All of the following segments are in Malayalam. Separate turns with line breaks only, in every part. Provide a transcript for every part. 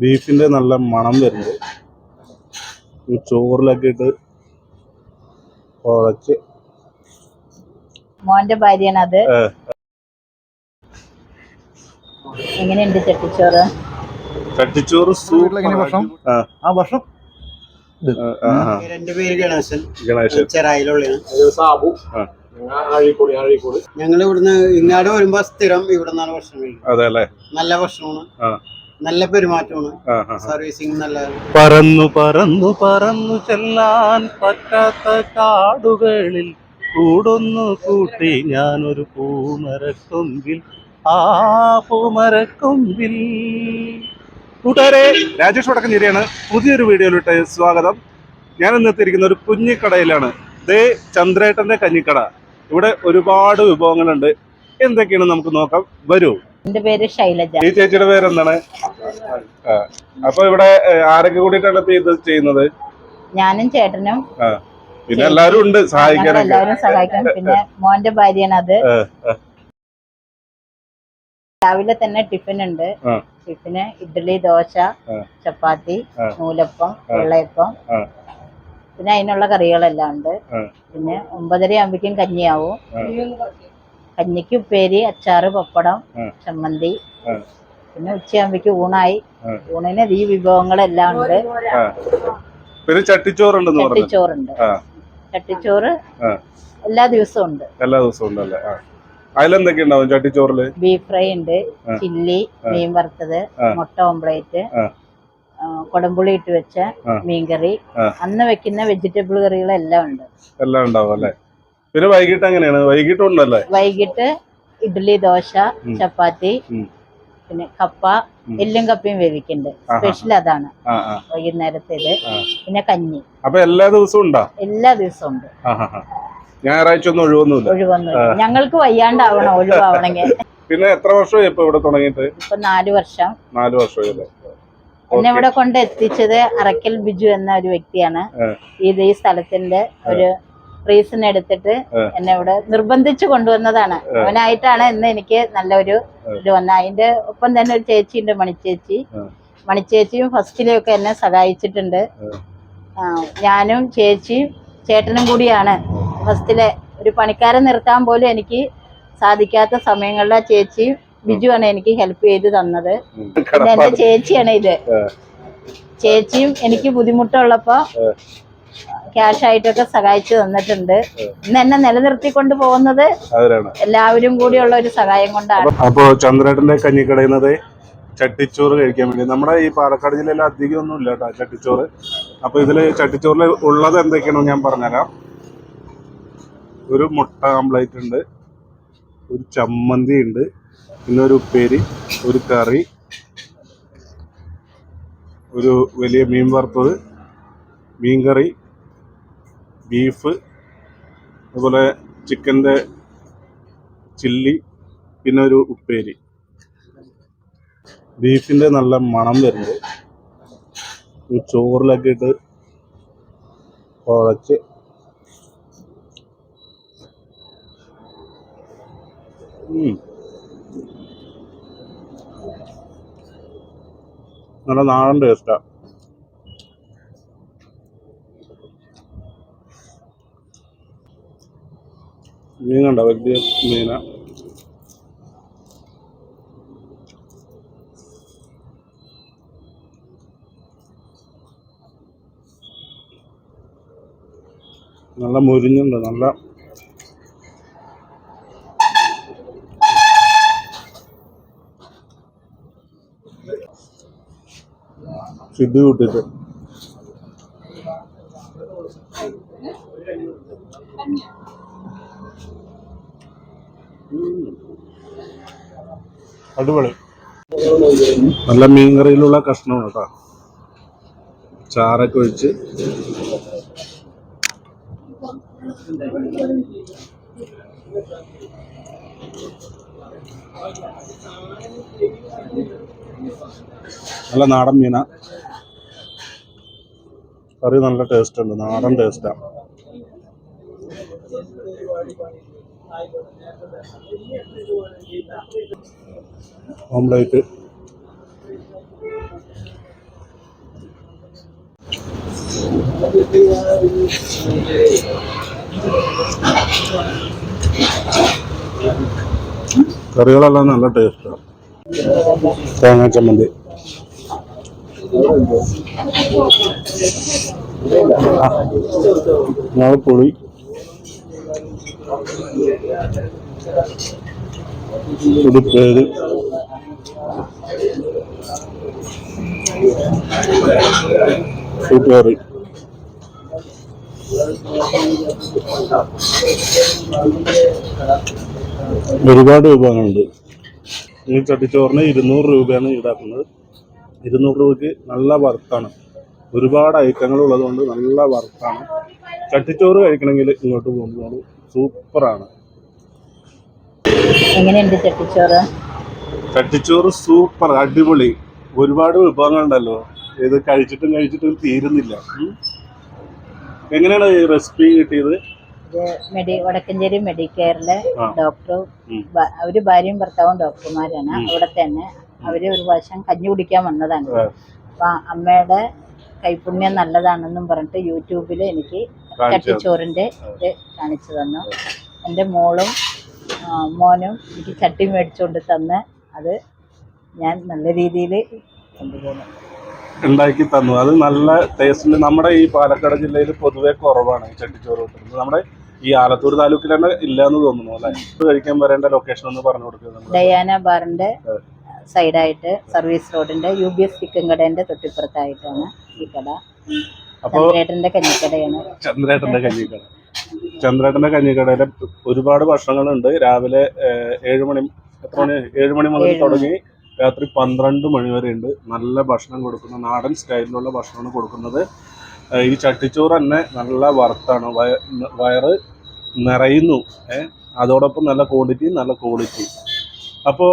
ബീഫിന്റെ നല്ല മണം വരുന്നുണ്ട്. ഈ ചോറിലൊക്കെ ഇട്ട് കുഴച്ച്.
മോന്റെ ഭാര്യയാണ് അത് എങ്ങനെയുണ്ട് ചട്ടിച്ചോറ്?
ചട്ടിച്ചോറ്
ഭക്ഷണം?
ആ.
ആ വർഷം
ആ, ആ, ആ.
എന്റെ പേര് ഗണേശൻ
ഗണേശൻ.
ചെറായിലുള്ളതാണ്
സാബു.
ആ.
അഴീക്കോട് അഴീക്കോട്.
ഞങ്ങൾ ഇവിടുന്ന് ഇങ്ങാട് വരുമ്പോ സ്ഥിരം ഇവിടെ നിന്നാണ് ഭക്ഷണം നല്ല ഭക്ഷണമാണ്.
ആ.
നല്ല പെരുമാറ്റമാണ്. സർവീസിംഗ് നല്ല
പറന്നു പറന്നു പറന്നു ചെല്ലാൻ പറ്റാത്ത കാടുകളിൽ കൂടൊന്നു കൂട്ടി. ഞാനൊരു പൂമരക്കൊമ്പിൽ ആ പൂമരക്കൊമ്പിൽ. കൂട്ടുകാരെ രാജേഷ് വടക്കഞ്ചേരിയാണ് പുതിയൊരു വീഡിയോയിലോട്ട് സ്വാഗതം. ഞാൻ ഇന്ന് എത്തിയിരിക്കുന്ന ഒരു കുഞ്ഞിക്കടയിലാണ്. ദേ ചന്ദ്രേട്ടന്റെ കഞ്ഞിക്കട. ഇവിടെ ഒരുപാട് വിഭവങ്ങളുണ്ട്. എന്തൊക്കെയാണ് നമുക്ക് നോക്കാം. വരൂ.
എന്റെ പേര് ശൈലജ
ഈ ചേച്ചിയുടെ പേരെന്താണ് ആ. അപ്പൊ ഇവിടെ ആരൊക്കെ കൂടിയിട്ടാണ് ഇത് ചെയ്യുന്നത്
ഞാനും ചേട്ടനും.
പിന്നെ എല്ലാരും ഉണ്ട് സഹായിക്കാൻ
എല്ലാവരും സഹായിക്കാൻ പിന്നെ മോന്റെ ഭാര്യയാണ് അത്. രാവിലെ തന്നെ ടിഫിൻ ഉണ്ട്. ടിഫിന് ഇഡ്ഡലി ദോശ ചപ്പാത്തി. നൂലപ്പം. വെള്ളയപ്പം. പിന്നെ അതിനുള്ള കറികളെല്ലാം ഉണ്ട്. പിന്നെ ഒമ്പതര ആകുമ്പോഴേക്കും കഞ്ഞിയാവും. കഞ്ഞിക്ക് ഉപ്പേരി അച്ചാറ് പപ്പടം. ചമ്മന്തി പിന്നെ ഉച്ചയാകുമ്പോക്ക് ഊണായി. ഊണിന് ഈ വിഭവങ്ങളെല്ലാം ഉണ്ട്.
പിന്നെ ചട്ടിച്ചോറുണ്ട് പറഞ്ഞു
ചട്ടിച്ചോറുണ്ട്. ചട്ടിച്ചോറ്. എല്ലാ ദിവസവും ഉണ്ട്.
എല്ലാ ദിവസവും ഉണ്ടല്ലേ അതിലെന്തൊക്കെ ഉണ്ടാവും ചട്ടിച്ചോറിൽ?
ബീഫ് ഫ്രൈ ഉണ്ട്. ചില്ലി മീൻ വറുത്തത് മുട്ട ഓംപ്ലേറ്റ് കൊടമ്പുളി ഇട്ട് വെച്ച. മീൻകറി. അന്ന് വെക്കുന്ന വെജിറ്റബിൾ കറികളെല്ലാം ഉണ്ട്.
എല്ലാം ഉണ്ടാവും അല്ലേ? പിന്നെ വൈകിട്ട് എങ്ങനെയാണ്? വൈകിട്ട് ഉണ്ടല്ലേ
വൈകിട്ട് ഇഡ്ഡലി ദോശ ചപ്പാത്തി പിന്നെ കപ്പ. എല്ലും കപ്പയും വേവിക്കുന്നുണ്ട് സ്പെഷ്യൽ അതാണ്. വൈകുന്നേരത്തേത്. പിന്നെ കഞ്ഞി.
അപ്പൊ എല്ലാ ദിവസവും ഉണ്ടോ?
എല്ലാ ദിവസവും ഉണ്ട്.
ഞായറാഴ്ച ഒന്നും ഒഴിവൊന്നുമില്ല.
ഒഴിവൊന്നുമില്ല. ഞങ്ങൾക്ക് വയ്യാണ്ടാവണം ഒഴിവാവണെങ്കിൽ
പിന്നെ എത്ര വർഷമായി ഇപ്പൊ ഇവിടെ തുടങ്ങിയിട്ട്?
ഇപ്പൊ നാല് വർഷം.
നാല് വർഷമായി പിന്നെ
എന്നെ ഇവിടെ കൊണ്ട് എത്തിച്ചത് അറക്കൽ ബിജു എന്ന ഒരു വ്യക്തിയാണ്. ഇത് ഈ സ്ഥലത്തിന്റെ ഒരു റീസൺ എടുത്തിട്ട്. എന്നെ ഇവിടെ നിർബന്ധിച്ചു കൊണ്ടുവന്നതാണ്. അവനായിട്ടാണ് ഇന്ന് എനിക്ക് നല്ലൊരു ഇത് വന്നത്. അതിന്റെ ഒപ്പം തന്നെ ഒരു ചേച്ചി ചേച്ചിയുണ്ട് മണിച്ചേച്ചി. മണിച്ചേച്ചിയും ഫസ്റ്റിലെയൊക്കെ എന്നെ സഹായിച്ചിട്ടുണ്ട്. ഞാനും ചേച്ചിയും ചേട്ടനും കൂടിയാണ് ഫസ്റ്റിലെ ഒരു പണിക്കാരൻ നിർത്താൻ പോലും എനിക്ക് സാധിക്കാത്ത സമയങ്ങളിൽ ആ ചേച്ചിയും ബിജുവാണ് എനിക്ക് ഹെൽപ്പ് ചെയ്ത് തന്നത്. പിന്നെ എന്റെ ചേച്ചിയാണ് ഇത്. ചേച്ചിയും എനിക്ക് ബുദ്ധിമുട്ടുള്ളപ്പോ ക്യാഷ് ആയിട്ടൊക്കെ സഹായിച്ചു തന്നിട്ടുണ്ട്. ഇന്ന് എന്നെ നിലനിർത്തിക്കൊണ്ട് പോകുന്നത്
അവരാണ്
എല്ലാവരും കൂടിയുള്ള ഒരു സഹായം കൊണ്ടാണ്.
അപ്പോ ചന്ദ്രേട്ടന്റെ കഞ്ഞിക്കടയുന്നത് ചട്ടിച്ചോറ് കഴിക്കാൻ വേണ്ടി. നമ്മുടെ ഈ പാലക്കാട് ജില്ലയിൽ അധികം ഒന്നും ഇല്ല കേട്ടോ ചട്ടിച്ചോറ്. അപ്പൊ ഇതിൽ ചട്ടിച്ചോറിൽ ഉള്ളത് എന്തൊക്കെയാണെന്ന് ഞാൻ പറഞ്ഞുതരാം. ഒരു മുട്ട ആംപ്ലേറ്റ് ഉണ്ട് ഒരു ചമ്മന്തി ഉണ്ട് പിന്നെ ഒരു ഉപ്പേരി ഒരു കറി ഒരു വലിയ മീൻ വറുത്തത് മീൻ കറി ബീഫ് അതുപോലെ ചിക്കന്റെ ചില്ലി പിന്നെ ഒരു ഉപ്പേരി. ബീഫിന്റെ നല്ല മണം വരുന്നുണ്ട്. ചോറിലൊക്കെ ഇട്ട് കുഴച്ച് നല്ല നാടൻ ടേസ്റ്റാ മീൻ കണ്ട? വലിയ മീന. നല്ല മുരിഞ്ഞുണ്ട് നല്ല സിദ്ധി കൂട്ടിട്ട് അടിപൊളി. നല്ല മീൻകറിയിലുള്ള കഷ്ണമാണ് കേട്ടോ. ചാറൊക്കെ ഒഴിച്ച്. നല്ല നാടൻ മീന. കറി നല്ല ടേസ്റ്റ് ഉണ്ട്. നാടൻ ടേസ്റ്റാ ഓംലേറ്റ് കറികളെല്ലാം നല്ല ടേസ്റ്റാണ് തേങ്ങ ചമ്മന്തി. നാളെ പുളി പുളിപ്പേര് സൂപ്പേറി ഒരുപാട് വിഭവങ്ങളുണ്ട്. ഈ ചട്ടിച്ചോറിന് ഇരുന്നൂറ് രൂപയാണ് ഈടാക്കുന്നത്. ഇരുന്നൂറ് രൂപയ്ക്ക് നല്ല വർക്കാണ് ഒരുപാട് ഐറ്റങ്ങൾ ഉള്ളതുകൊണ്ട് നല്ല വർക്കാണ് ചട്ടിച്ചോറ് കഴിക്കണമെങ്കിൽ ഇങ്ങോട്ട് പോകുമ്പോൾ സൂപ്പറാണ്.
എങ്ങനെയുണ്ട് ചട്ടിച്ചോറ്?
ചട്ടിച്ചോറ് സൂപ്പർ അടിപൊളി. ഒരുപാട് വിഭവങ്ങളുണ്ടല്ലോ. ഇത് കഴിച്ചിട്ടും കഴിച്ചിട്ടും തീരുന്നില്ല. എങ്ങനെയാണ് ഈ റെസിപ്പി കിട്ടിയത്?
മെഡി വടക്കഞ്ചേരി മെഡിക്കെയറിലെ. ഡോക്ടർ അവർ ഭാര്യയും ഭർത്താവും ഡോക്ടർമാരാണ് അവിടെ തന്നെ. അവർ ഒരു പ്രാവശ്യം കഞ്ഞി കുടിക്കാൻ വന്നതാണ്. അപ്പൊ അമ്മയുടെ കൈപുണ്യം നല്ലതാണെന്നും പറഞ്ഞിട്ട് യൂട്യൂബിൽ എനിക്ക്
കാണിച്ചു
ചട്ടിച്ചോറിന്റെ ഇത് കാണിച്ചു തന്നു. എന്റെ മോളും മോനും എനിക്ക് ചട്ടി മേടിച്ചുകൊണ്ട് തന്ന് അത് ഞാൻ നല്ല രീതിയിൽ കൊണ്ടുപോകുന്നു
ഉണ്ടാക്കി തന്നു. അത് നല്ല ടേസ്റ്റിൽ നമ്മുടെ ഈ പാലക്കാട് ജില്ലയിൽ പൊതുവെ കുറവാണ് ഈ ചട്ടിച്ചോറ് കിട്ടുന്നത്. നമ്മുടെ ഈ ആലത്തൂർ താലൂക്കിൽ തന്നെ ഇല്ലാന്ന് തോന്നുന്നു അല്ലെ? കഴിക്കാൻ വരേണ്ട ലൊക്കേഷൻ ഒന്ന് പറഞ്ഞു കൊടുക്കുക
ഡയാന ബാറിന്റെ സൈഡായിട്ട് സർവീസ് റോഡിന്റെ യു ബി എസ് ചിക്കൻ കടേന്റെ തൊട്ടിപ്പുറത്തായിട്ടാണ് ഈ കട.
അപ്പോൾ
ചന്ദ്രേട്ടന്റെ കഞ്ഞിക്കടയാണ്.
ചന്ദ്രേട്ടന്റെ കഞ്ഞിക്കട. ചന്ദ്രേട്ടന്റെ കഞ്ഞിക്കടയിലെ ഒരുപാട് ഭക്ഷണങ്ങളുണ്ട്. രാവിലെ ഏഴുമണി ഏഴ് മണി എത്ര മണി? ഏഴ് മണി മുതൽ തുടങ്ങി രാത്രി പന്ത്രണ്ട് മണി വരെ ഉണ്ട് നല്ല ഭക്ഷണം കൊടുക്കുന്ന നാടൻ സ്റ്റൈലിലുള്ള ഭക്ഷണമാണ് കൊടുക്കുന്നത്. ഈ ചട്ടിച്ചോറ് തന്നെ നല്ല വർത്താണ് വയ- വയറ് നിറയുന്നു. അതോടൊപ്പം നല്ല ക്വാണ്ടിറ്റി നല്ല ക്വാളിറ്റി അപ്പോൾ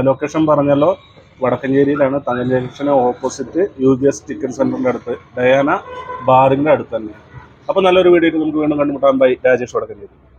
ലൊക്കേഷൻ പറഞ്ഞല്ലോ. വടക്കഞ്ചേരിയിലാണ് തങ്ങൽ junction opposite U B S chicken സെന്ററിന്റെ അടുത്ത് ഡയാന ബാറിന്റെ അടുത്ത് തന്നെ. അപ്പോൾ നല്ലൊരു വീഡിയോ നമുക്ക് വീണ്ടും കണ്ടുമുട്ടാൻ ബൈ. രാജേഷ് വടക്കഞ്ചേരി.